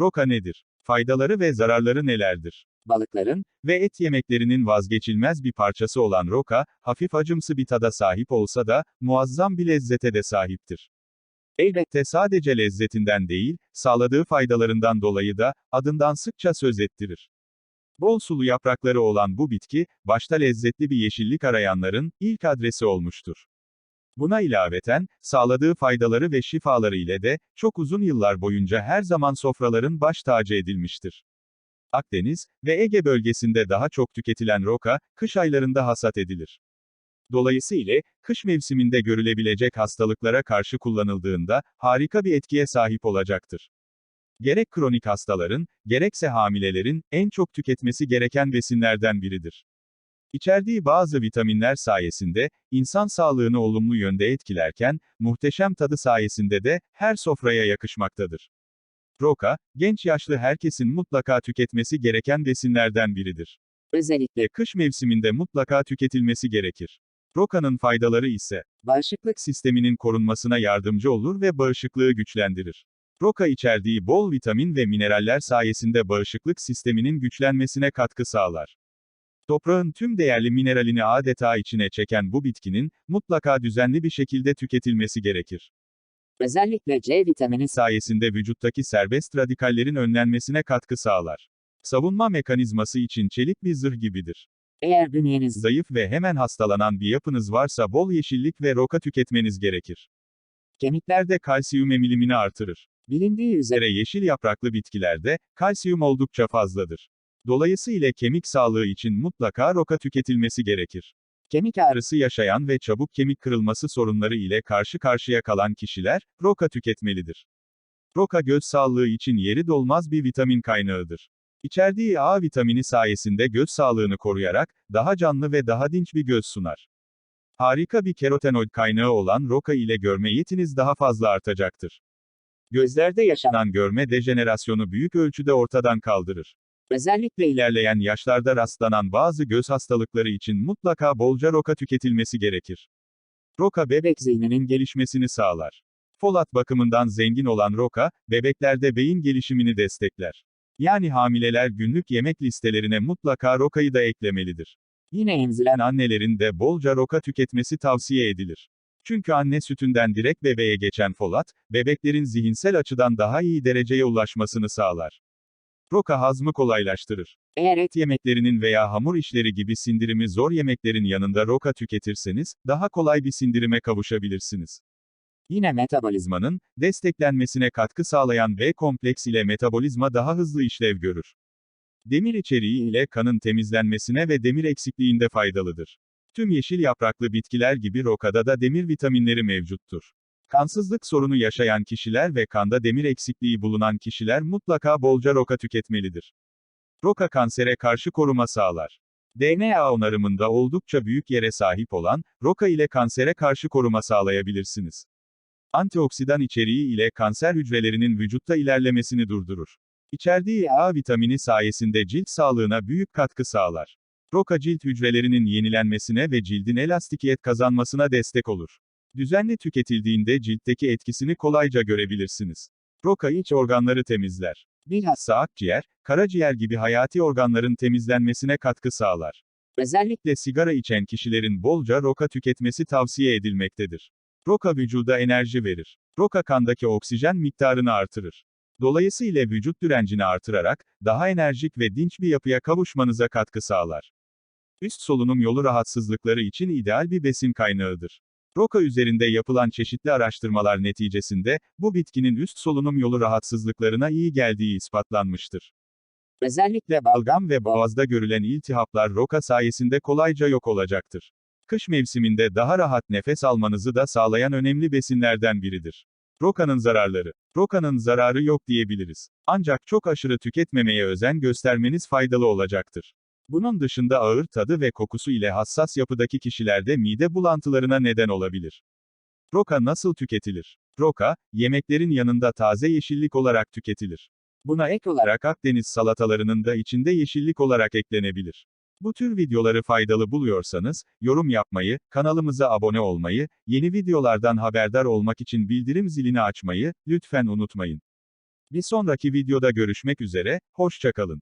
Roka nedir? Faydaları ve zararları nelerdir? Balıkların, Ve et yemeklerinin vazgeçilmez bir parçası olan roka, hafif acımsı bir tada sahip olsa da, muazzam bir lezzete de sahiptir. Elbette sadece lezzetinden değil, sağladığı faydalarından dolayı da, adından sıkça söz ettirir. Bol sulu yaprakları olan bu bitki, başta lezzetli bir yeşillik arayanların, ilk adresi olmuştur. Buna ilaveten, sağladığı faydaları ve şifaları ile de, çok uzun yıllar boyunca her zaman sofraların baş tacı edilmiştir. Akdeniz ve Ege bölgesinde daha çok tüketilen roka, kış aylarında hasat edilir. Dolayısıyla, kış mevsiminde görülebilecek hastalıklara karşı kullanıldığında, harika bir etkiye sahip olacaktır. Gerek kronik hastaların, gerekse hamilelerin, en çok tüketmesi gereken besinlerden biridir. İçerdiği bazı vitaminler sayesinde, insan sağlığını olumlu yönde etkilerken, muhteşem tadı sayesinde de, her sofraya yakışmaktadır. Roka, genç yaşlı herkesin mutlaka tüketmesi gereken besinlerden biridir. özellikle kış mevsiminde mutlaka tüketilmesi gerekir. Roka'nın faydaları ise, bağışıklık sisteminin korunmasına yardımcı olur ve bağışıklığı güçlendirir. Roka içerdiği bol vitamin ve mineraller sayesinde bağışıklık sisteminin güçlenmesine katkı sağlar. Toprağın tüm değerli mineralini adeta içine çeken bu bitkinin, mutlaka düzenli bir şekilde tüketilmesi gerekir. özellikle C vitamini sayesinde vücuttaki serbest radikallerin önlenmesine katkı sağlar. Savunma mekanizması için çelik bir zırh gibidir. eğer bünyeniz Zayıf ve hemen hastalanan bir yapınız varsa bol yeşillik ve roka tüketmeniz gerekir. Kemiklerde kalsiyum emilimini artırır. bilindiği üzere yeşil yapraklı bitkilerde, kalsiyum oldukça fazladır. Dolayısıyla kemik sağlığı için mutlaka roka tüketilmesi gerekir. kemik ağrısı yaşayan ve çabuk kemik kırılması sorunları ile karşı karşıya kalan kişiler, roka tüketmelidir. Roka göz sağlığı için yeri dolmaz bir vitamin kaynağıdır. İçerdiği A vitamini sayesinde göz sağlığını koruyarak, daha canlı ve daha dinç bir göz sunar. Harika bir kerotenoid kaynağı olan roka ile görme yetiniz daha fazla artacaktır. Gözlerde yaşanan görme dejenerasyonu büyük ölçüde ortadan kaldırır. Özellikle İlerleyen yaşlarda rastlanan bazı göz hastalıkları için mutlaka bolca roka tüketilmesi gerekir. Roka bebek zihninin gelişmesini sağlar. Folat bakımından zengin olan roka, bebeklerde beyin gelişimini destekler. Yani hamileler günlük yemek listelerine mutlaka rokayı da eklemelidir. yine emziren Annelerin de bolca roka tüketmesi tavsiye edilir. Çünkü anne sütünden direkt bebeğe geçen folat, bebeklerin zihinsel açıdan daha iyi dereceye ulaşmasını sağlar. Roka hazmı kolaylaştırır. eğer et yemeklerinin veya hamur işleri gibi sindirimi zor yemeklerin yanında roka tüketirseniz, daha kolay bir sindirime kavuşabilirsiniz. yine metabolizma Metabolizmanın, desteklenmesine katkı sağlayan B kompleks ile metabolizma daha hızlı işlev görür. Demir içeriği ile kanın temizlenmesine ve demir eksikliğinde faydalıdır. Tüm yeşil yapraklı bitkiler gibi rokada da demir vitaminleri mevcuttur. Kansızlık sorunu yaşayan kişiler ve kanda demir eksikliği bulunan kişiler mutlaka bolca roka tüketmelidir. Roka kansere karşı koruma sağlar. DNA onarımında oldukça büyük yere sahip olan, roka ile kansere karşı koruma sağlayabilirsiniz. Antioksidan içeriği ile kanser hücrelerinin vücutta ilerlemesini durdurur. İçerdiği A vitamini sayesinde cilt sağlığına büyük katkı sağlar. Roka cilt hücrelerinin yenilenmesine ve cildin elastikiyet kazanmasına destek olur. Düzenli tüketildiğinde ciltteki etkisini kolayca görebilirsiniz. Roka iç organları temizler. bilhassa akciğer, karaciğer gibi hayati organların temizlenmesine katkı sağlar. özellikle sigara içen kişilerin bolca roka tüketmesi tavsiye edilmektedir. Roka vücuda enerji verir. Roka kandaki oksijen miktarını artırır. Dolayısıyla vücut direncini artırarak, daha enerjik ve dinç bir yapıya kavuşmanıza katkı sağlar. Üst solunum yolu rahatsızlıkları için ideal bir besin kaynağıdır. Roka üzerinde yapılan çeşitli araştırmalar neticesinde, bu bitkinin üst solunum yolu rahatsızlıklarına iyi geldiği ispatlanmıştır. özellikle bal Balgam ve boğazda görülen iltihaplar roka sayesinde kolayca yok olacaktır. Kış mevsiminde daha rahat nefes almanızı da sağlayan önemli besinlerden biridir. Roka'nın zararları. Roka'nın zararı yok diyebiliriz. Ancak çok aşırı tüketmemeye özen göstermeniz faydalı olacaktır. Bunun dışında ağır tadı ve kokusu ile hassas yapıdaki kişilerde mide bulantılarına neden olabilir. Roka nasıl tüketilir? Roka, yemeklerin yanında taze yeşillik olarak tüketilir. Buna ek olarak Akdeniz salatalarının da içinde yeşillik olarak eklenebilir. Bu tür videoları faydalı buluyorsanız, yorum yapmayı, kanalımıza abone olmayı, yeni videolardan haberdar olmak için bildirim zilini açmayı, lütfen unutmayın. Bir sonraki videoda görüşmek üzere, hoşçakalın.